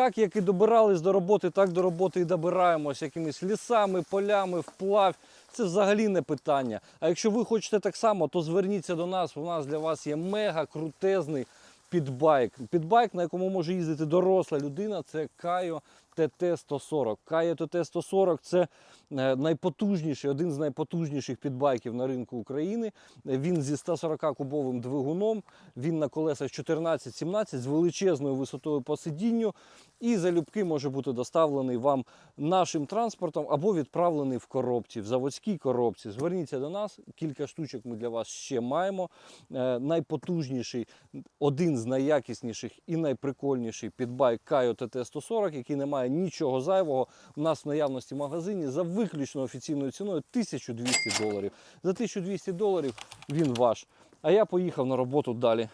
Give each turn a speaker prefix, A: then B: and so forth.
A: Так як і добирались до роботи, так до роботи і добираємось якимись лісами, полями, вплавь. Це взагалі не питання. А якщо ви хочете так само, то зверніться до нас. У нас для вас є мега крутезний підбайк. Підбайк, на якому може їздити доросла людина, це Кайо ТТ-140. Кайо ТТ-140 це е, найпотужніший, один з найпотужніших підбайків на ринку України. Він зі 140-кубовим двигуном, він на колесах 14-17 з величезною висотою по сидінню. І залюбки може бути доставлений вам нашим транспортом або відправлений в коробці, в заводській коробці. Зверніться до нас, кілька штучок ми для вас ще маємо. Е, найпотужніший, один з найякісніших і найприкольніший підбайк Кайо ТТ-140, який не має нічого зайвого. У нас в наявності в магазині за виключно офіційною ціною 1200 доларів. За 1200 доларів він ваш. А я поїхав на роботу далі.